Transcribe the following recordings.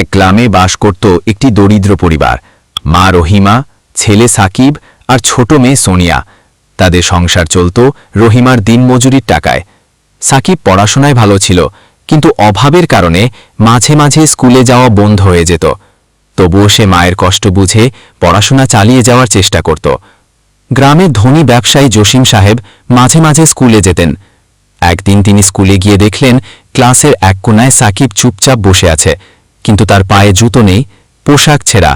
এক গ্রামে বাস করত একটি দরিদ্র পরিবার। মা রহিমা, ছেলে সাকিব আর ছোট মেয়ে সোনিয়া। তাদের সংসার চলত রহিমার দিনমজুরির টাকায়। সাকিব পড়াশোনায় ভালো ছিল, কিন্তু অভাবের কারণে মাঝে মাঝে স্কুলে যাওয়া বন্ধ হয়ে যেত। তবুও সে মায়ের কষ্ট বুঝে পড়াশোনা চালিয়ে যাওয়ার চেষ্টা করত। গ্রামের ধনী ব্যবসায়ী জসিম সাহেব মাঝে মাঝে স্কুলে যেতেন। একদিন তিনি স্কুলে গিয়ে দেখলেন ক্লাসের এক কোনায় সাকিব চুপচাপ বসে আছে। কিন্তু তার পায়ে জুতো নেই, পোশাক ছেঁড়া।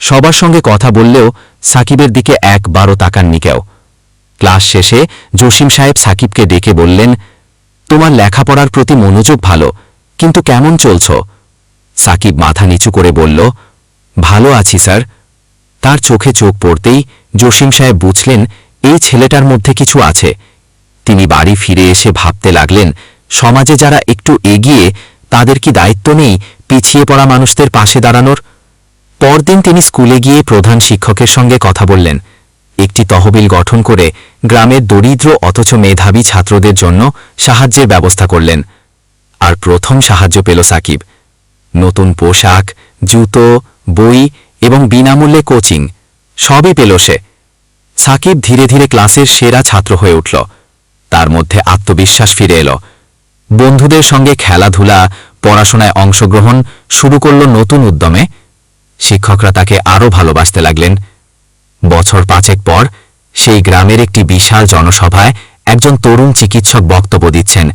সবার সঙ্গে কথা বললেও সাকিবের দিকে একবারও তাকাননি কেউ। ক্লাস শেষে জসিম সাহেব সাকিবকে ডেকে বললেন, তোমার লেখাপড়ার প্রতি মনোযোগ ভালো, কিন্তু কেমন চলছ? সাকিব মাথা নিচু করে বলল, ভালো আছি, স্যার। তার চোখে চোখ পড়তেই জসিম সাহেব বুঝলেন, এই ছেলেটার মধ্যে কিছু আছে। তিনি বাড়ি ফিরে এসে ভাবতে লাগলেন, সমাজে যারা একটু এগিয়ে, তাদের কি দায়িত্ব নেই পিছিয়ে পড়া মানুষদের পাশে দাঁড়ানোর। পরদিন তিনি স্কুলে গিয়ে প্রধান শিক্ষকের সঙ্গে কথা বললেন। একটি তহবিল গঠন করে গ্রামের দরিদ্র অথচ মেধাবী ছাত্রদের জন্য সাহায্যের ব্যবস্থা করলেন। আর প্রথম সাহায্য পেল সাকিব। নতুন পোশাক, জুতো, বই এবং বিনামূল্যে কোচিং, সবই পেল সে। সাকিব ধীরে ধীরে ক্লাসের সেরা ছাত্র হয়ে উঠল। তার মধ্যে আত্মবিশ্বাস ফিরে এলো। বন্ধুদের সঙ্গে খেলাধুলা পড়াশোনায় অংশগ্রহণ শুরু করল নতুন উদ্যমে। শিক্ষকরা তাকে আরও ভালোবাসতে লাগলেন। বছর পাঁচেক পর সেই গ্রামের একটি বিশাল জনসভায় একজন তরুণ চিকিৎসক বক্তব্য দিচ্ছেন।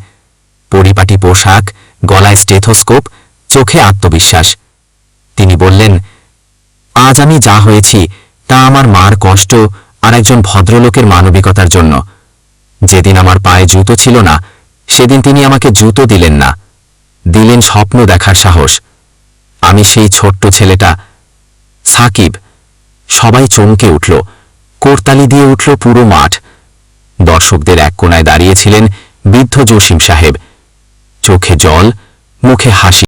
পরিপাটি পোশাক, গলায় স্টেথোস্কোপ, চোখে আত্মবিশ্বাস। তিনি বললেন, আজ আমি যা হয়েছি তা আমার মার কষ্ট আর একজন ভদ্রলোকের মানবিকতার জন্য। যেদিন আমার পায়ে জুতো ছিল না, সেদিন তিনি আমাকে জুতো দিলেন না। দিলেন স্বপ্ন দেখার সাহস। আমি সেই ছোট্ট ছেলেটা, সাকিব, সবাই চমকে উঠল। কোরতালি দিয়ে উঠল পুরো মাঠ। দর্শকদের এক কোনায় দাঁড়িয়েছিলেন বৃদ্ধ জসিম সাহেব। চোখে জল, মুখে হাসি।